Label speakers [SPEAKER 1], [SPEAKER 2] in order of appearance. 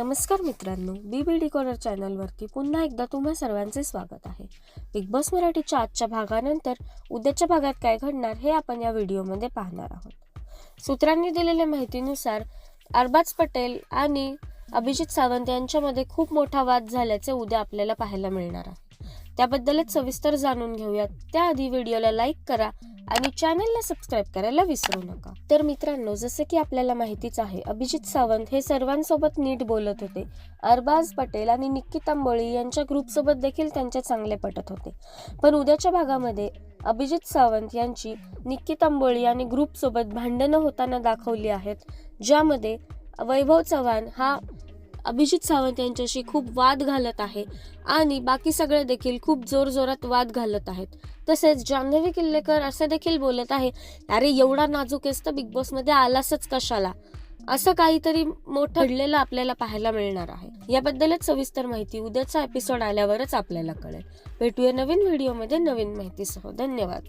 [SPEAKER 1] नमस्कार मित्रांनो बी बी D corner चॅनलवरती पुन्हा एकदा तुम्हा सर्वांचे स्वागत आहे. बिग बॉस मराठीच्या आजच्या भागानंतर उद्याच्या भागात काय घडणार हे आपण या व्हिडिओमध्ये पाहणार आहोत. सूत्रांनी दिलेल्या माहितीनुसार अरबाज पटेल आणि अभिजित सावंत यांच्यामध्ये खूप मोठा वाद झाल्याचे उद्या आपल्याला पाहायला मिळणार आहे. त्याबद्दलच सविस्तर जाणून घेऊयात. त्याआधी व्हिडिओला लाईक करा आणि चॅनलला सबस्क्राईब करायला विसरू नका. तर मित्रांनो जसं की आपल्याला माहितीच आहे अभिजित सावंत हे सर्वांसोबत नीट बोलत होते. अरबाज पटेल आणि निक्की तांबोळी यांच्या ग्रुपसोबत देखील त्यांचे चांगले पटत होते. पण उद्याच्या भागामध्ये अभिजित सावंत यांची निक्की तांबोळी आणि ग्रुपसोबत भांडणं होताना दाखवली आहेत ज्यामध्ये वैभव चव्हाण हा अभिजित सावंत यांच्याशी खूप वाद घालत आहे आणि बाकी सगळे देखील खूप जोरजोरात वाद घालत आहेत. तसेच जान्हवी किल्लेकर असे देखील बोलत आहे अरे एवढा नाजूक आहेस तर बिग बॉसमध्ये आलासच कशाला? असं काहीतरी मोठं घडलेलं आपल्याला पाहायला मिळणार आहे. याबद्दलच सविस्तर माहिती उद्याचा एपिसोड आल्यावरच आपल्याला कळेल. भेटूया नवीन व्हिडिओमध्ये नवीन माहितीसह. धन्यवाद.